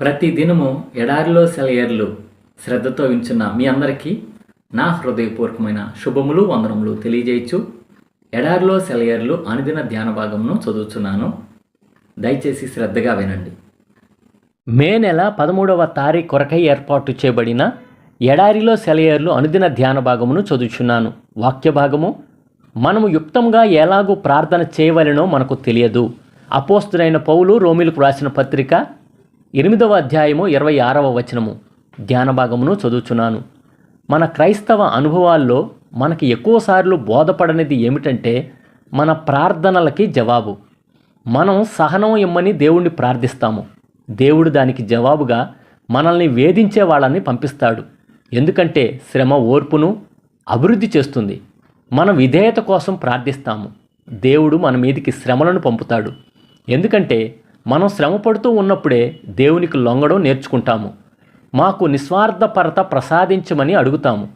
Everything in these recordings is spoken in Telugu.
ప్రతి దినము ఎడారిలో సెలయర్లు శ్రద్ధతో వించున్న మీ అందరికీ నా హృదయపూర్వకమైన శుభములు వందనములు తెలియజేయచ్చు. ఎడారిలో సెలయర్లు అనుదిన ధ్యాన భాగమును చదువుతున్నాను దయచేసి శ్రద్ధగా వినండి. మే నెల పదమూడవ తారీఖు కొరకై ఏర్పాటు చేయబడిన ఎడారిలో సెలయర్లు అనుదిన ధ్యాన భాగమును చదువుచున్నాను. వాక్య భాగము మనము యుక్తంగా ఎలాగూ ప్రార్థన చేయవలెనో మనకు తెలియదు. అపోస్తుడైన పౌలు రోమిలకు రాసిన పత్రిక ఎనిమిదవ అధ్యాయము ఇరవై ఆరవ వచనము. ధ్యాన భాగమును చదువుచున్నాను. మన క్రైస్తవ అనుభవాల్లో మనకి ఎక్కువసార్లు బోధపడనిది ఏమిటంటే మన ప్రార్థనలకి జవాబు. మనం సహనం ఇమ్మని దేవుణ్ణి ప్రార్థిస్తాము. దేవుడు దానికి జవాబుగా మనల్ని వేధించే వాళ్ళని పంపిస్తాడు. ఎందుకంటే శ్రమ ఓర్పును అభివృద్ధి చేస్తుంది. మన విధేయత కోసం ప్రార్థిస్తాము. దేవుడు మన మీదికి శ్రమలను పంపుతాడు. ఎందుకంటే మనం శ్రమ పడుతూ ఉన్నప్పుడే దేవునికి లొంగడం నేర్చుకుంటాము. మాకు నిస్వార్థపరత ప్రసాదించమని అడుగుతాము.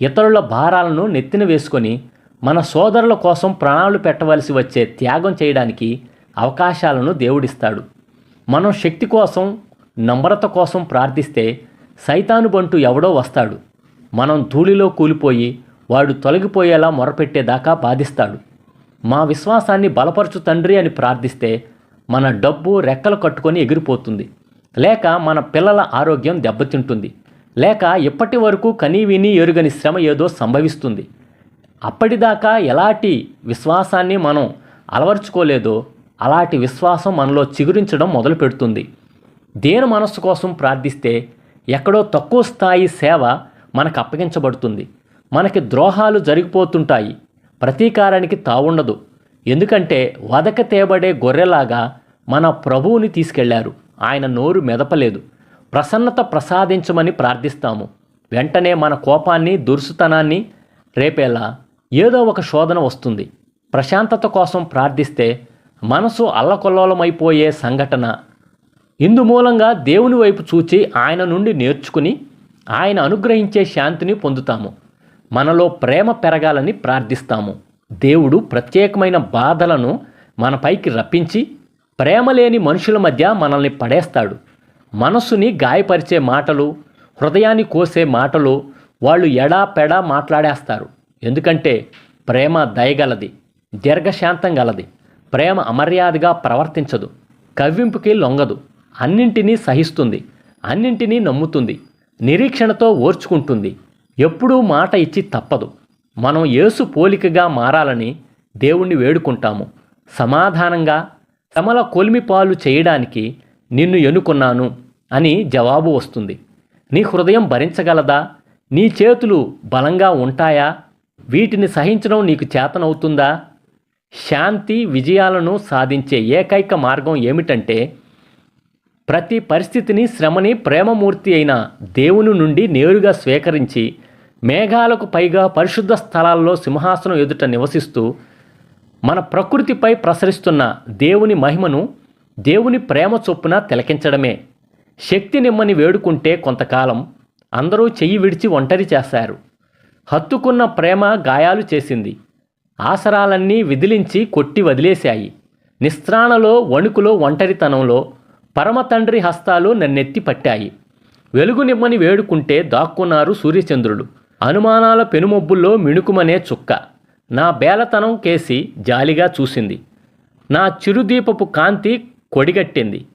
ఇతరుల భారాలను నెత్తిన వేసుకొని మన సోదరుల కోసం ప్రాణాలు పెట్టవలసి వచ్చే త్యాగం చేయడానికి అవకాశాలను దేవుడిస్తాడు. మనం శక్తి కోసం నమ్రత కోసం ప్రార్థిస్తే సైతాను బంటు ఎవడో వస్తాడు. మనం ధూళిలో కూలిపోయి వాడు తొలగిపోయేలా మొరపెట్టేదాకా బాధిస్తాడు. మా విశ్వాసాన్ని బలపరచు తండ్రి అని ప్రార్థిస్తే మన డబ్బు రెక్కలు కట్టుకొని ఎగిరిపోతుంది. లేక మన పిల్లల ఆరోగ్యం దెబ్బతింటుంది. లేక ఇప్పటి వరకు కనీవిని ఎరుగని శ్రమ ఏదో సంభవిస్తుంది. అప్పటిదాకా ఎలాంటి విశ్వాసాన్ని మనం అలవర్చుకోలేదో అలాంటి విశ్వాసం మనలో చిగురించడం మొదలు పెడుతుంది దేని మనస్సు కోసం ప్రార్థిస్తే ఎక్కడో తక్కువ స్థాయి సేవ మనకు అప్పగించబడుతుంది. మనకి ద్రోహాలు జరిగిపోతుంటాయి. ప్రతీకారానికి తావుండదు. ఎందుకంటే వదక తేబడే గొర్రెలాగా మన ప్రభువుని తీసుకెళ్ళారు. ఆయన నోరు మెదపలేదు. ప్రసన్నత ప్రసాదించమని ప్రార్థిస్తాము. వెంటనే మన కోపాన్ని దురుసుతనాన్ని రేపేలా ఏదో ఒక శోధన వస్తుంది. ప్రశాంతత కోసం ప్రార్థిస్తే మనసు అల్లకొల్లోలమైపోయే సంఘటన. ఇందు మూలంగా దేవుని వైపు చూచి ఆయన నుండి నేర్చుకుని ఆయన అనుగ్రహించే శాంతిని పొందుతాము. మనలో ప్రేమ పెరగాలని ప్రార్థిస్తాము. దేవుడు ప్రత్యేకమైన బాధలను మనపైకి రప్పించి ప్రేమ లేని మనుషుల మధ్య మనల్ని పడేస్తాడు. మనస్సుని గాయపరిచే మాటలు హృదయాన్ని కోసే మాటలు వాళ్ళు ఎడా పెడా మాట్లాడేస్తారు. ఎందుకంటే ప్రేమ దయగలది దీర్ఘశాంతం గలది. ప్రేమ అమర్యాదగా ప్రవర్తించదు కవ్వింపుకి లొంగదు అన్నింటినీ సహిస్తుంది అన్నింటినీ నమ్ముతుంది నిరీక్షణతో ఓర్చుకుంటుంది. ఎప్పుడూ మాట ఇచ్చి తప్పదు. మనం యేసు పోలికగా మారాలని దేవుణ్ణి వేడుకుంటాము. సమాధానంగా తమల కొలిమి పాలు చేయడానికి నిన్ను ఎన్నుకున్నాను అని జవాబు వస్తుంది. నీ హృదయం భరించగలదా? నీ చేతులు బలంగా ఉంటాయా? వీటిని సహించడం నీకు చేతనవుతుందా? శాంతి విజయాలను సాధించే ఏకైక మార్గం ఏమిటంటే ప్రతి పరిస్థితిని శ్రమని ప్రేమమూర్తి అయిన దేవుని నుండి నేరుగా స్వీకరించి మేఘాలకు పైగా పరిశుద్ధ స్థలాల్లో సింహాసనం ఎదుట నివసిస్తూ మన ప్రకృతిపై ప్రసరిస్తున్న దేవుని మహిమను దేవుని ప్రేమ చొప్పున తిలకించడమే. శక్తి నిమ్మని వేడుకుంటే కొంతకాలం అందరూ చెయ్యి విడిచి ఒంటరి చేశారు. హత్తుకున్న ప్రేమ గాయాలు చేసింది. ఆసరాలన్నీ విదిలించి కొట్టి వదిలేశాయి. నిస్త్రాణలో వణుకులో ఒంటరితనంలో పరమ తండ్రి హస్తాలు నన్నెత్తి పట్టాయి. వెలుగు నిమ్మని వేడుకుంటే దాక్కున్నారు సూర్యచంద్రుడు. అనుమానాల పెనుమొబ్బుల్లో మిణుకుమనే చుక్క. నా బేలతనం కేసి జాలిగా చూసింది. నా చిరుదీపపు కాంతి కొడిగట్టింది.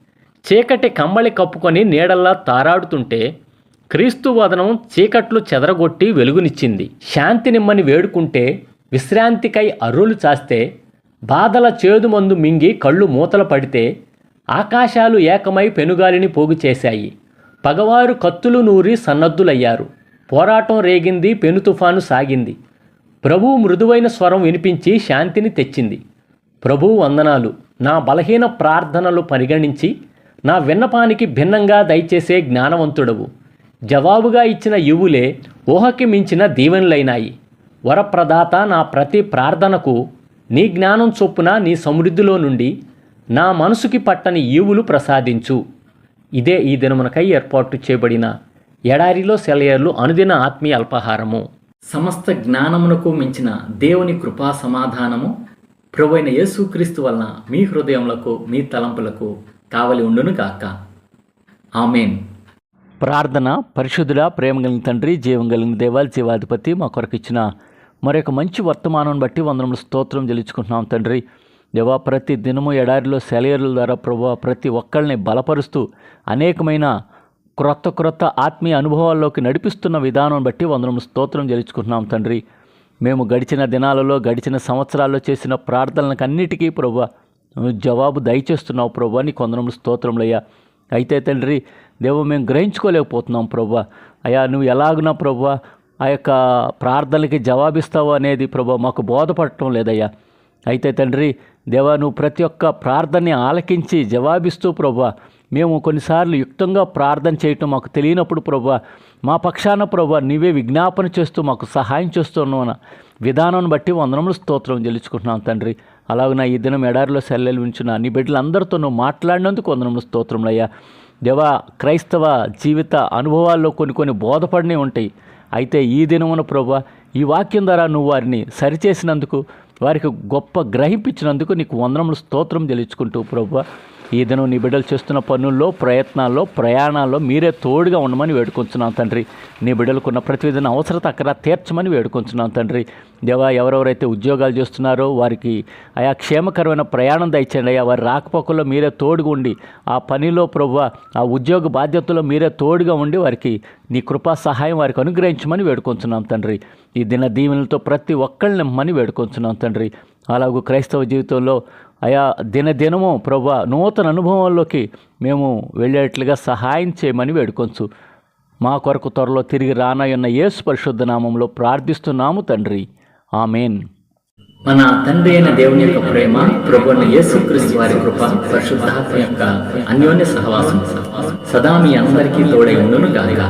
చీకటి కమ్మలి కప్పుకొని నీడల్లా తారాడుతుంటే క్రీస్తు వదనం చీకట్లు చెదరగొట్టి వెలుగునిచ్చింది. శాంతి నిమ్మని వేడుకుంటే విశ్రాంతికై అర్రులు చాస్తే బాధల చేదు మందు మింగి కళ్ళు మూతలు పడితే ఆకాశాలు ఏకమై పెనుగాలిని పోగు చేశాయి. పగవారు కత్తులు నూరి సన్నద్ధులయ్యారు. పోరాటం రేగింది పెను తుఫాను సాగింది. ప్రభువు మృదువైన స్వరం వినిపించి శాంతిని తెచ్చింది. ప్రభువు వందనాలు. నా బలహీన ప్రార్థనలు పరిగణించి నా విన్నపానికి భిన్నంగా దయచేసే జ్ఞానవంతుడవు. జవాబుగా ఇచ్చిన యువులే ఊహకి మించిన దీవెనలైనాయి. వరప్రదాత నా ప్రతి ప్రార్థనకు నీ జ్ఞానం చొప్పున నీ సమృద్ధిలో నుండి నా మనసుకి పట్టని ఈవులు ప్రసాదించు. ఇదే ఈ దినమునకై ఏర్పాటు చేయబడిన ఎడారిలో సెలయర్లు అనుదిన ఆత్మీయ అల్పాహారము. సమస్త జ్ఞానమునకు మించిన దేవుని కృపా సమాధానము ప్రభువైన యేసుక్రీస్తు వలన మీ హృదయములకు మీ తలంపులకు కావలి ఉండును గాక. ఆమెన్. ప్రార్థన పరిశుద్ధుల ప్రేమ కలిగిన తండ్రి జీవం కలిగిన దేవాల జీవాధిపతి మా కొరకు ఇచ్చిన మరొక మంచి వర్తమానం బట్టి వందనములు స్తోత్రం చెల్లించుకుంటున్నాం తండ్రి. దేవా ప్రతి దినము ఎడారిలో సెలయర్ల ద్వారా ప్రభు ప్రతి ఒక్కరిని బలపరుస్తూ అనేకమైన క్రొత్త క్రొత్త ఆత్మీయ అనుభవాల్లోకి నడిపిస్తున్న విధానం బట్టి వందనం స్తోత్రం చెల్లించుకుంటున్నాం తండ్రి. మేము గడిచిన దినాలలో గడిచిన సంవత్సరాల్లో చేసిన ప్రార్థనలకు అన్నిటికీ ప్రభు నువ్వు జవాబు దయచేస్తున్నావు ప్రభు నీ కొందరములు స్తోత్రములయ్యా. అయితే తండ్రి దేవు మేము గ్రహించుకోలేకపోతున్నాం ప్రభు. అయ్యా నువ్వు ఎలాగునా ప్రభు ఆ యొక్క ప్రార్థనలకి జవాబిస్తావు అనేది ప్రభు మాకు బోధపడటం లేదయ్యా. అయితే తండ్రి దేవా నువ్వు ప్రతి ఒక్క ప్రార్థనని ఆలకించి జవాబిస్తూ ప్రభు మేము కొన్నిసార్లు యుక్తంగా ప్రార్థన చేయటం మాకు తెలియనప్పుడు ప్రభు మా పక్షాన ప్రభు నీవే విజ్ఞాపన చేస్తూ మాకు సహాయం చేస్తున్నావు విధానం బట్టి వందనములు స్తోత్రం చెల్లించుకుంటున్నాం తండ్రి. అలాగే నా ఈ దినం ఎడారిలో సెల్లెలు ఉంచిన నీ బిడ్డలందరితో నువ్వు మాట్లాడినందుకు వందనములు స్తోత్రములయ్యా దేవా క్రైస్తవ జీవిత అనుభవాల్లో కొన్ని కొన్ని బోధపడినవి ఉంటాయి. అయితే ఈ దినమున ప్రభా ఈ వాక్యం ద్వారా నువ్వు వారిని సరిచేసినందుకు వారికి గొప్ప గ్రహింపించినందుకు నీకు వందనములు స్తోత్రం చెల్లించుకుంటూ ప్రభు ఈ దినం నీ బిడ్డలు చేస్తున్న పనుల్లో ప్రయత్నాల్లో ప్రయాణాల్లో మీరే తోడుగా ఉండమని వేడుకొంచున్నాం తండ్రి. నీ బిడ్డలకున్న ప్రతి అవసరత అక్కడ తీర్చమని వేడుకొంచున్నాం తండ్రి. దేవా ఎవరెవరైతే ఉద్యోగాలు చేస్తున్నారో వారికి ఆయా క్షేమకరమైన ప్రయాణం దయచేయండి అయ్యా. వారి రాకపోకల్లో మీరే తోడుగా ఉండి ఆ పనిలో ప్రభు ఆ ఉద్యోగ బాధ్యతలో మీరే తోడుగా ఉండి వారికి నీ కృపా సహాయం వారికి అనుగ్రహించమని వేడుకుంటున్నాం తండ్రి. ఈ దిన దీవెనలతో ప్రతి ఒక్కళ్ళని నిమ్మని వేడుకుంటున్నాం తండ్రి. అలాగూ క్రైస్తవ జీవితంలో అయా దినదినము ప్రభా నూతన అనుభవంలోకి మేము వెళ్ళేట్లుగా సహాయం చేయమని వేడుకొంచు. మా కొరకు త్వరలో తిరిగి రానయ్యున్న యేసు పరిశుద్ధ నామంలో ప్రార్థిస్తున్నాము తండ్రి. ఆమెన్. మన తండ్రి అయిన దేవుని యొక్క ప్రేమ ప్రభున్న యేసుక్రీస్తు వారి కృప పరిశుద్ధాత్మ యొక్క అన్యోన్య సహవాసం సదా మీ అందరికీ తోడై ఉండును గాక.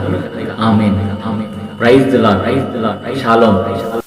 Amen. Amen praise the lord. Praise the lord. Shalom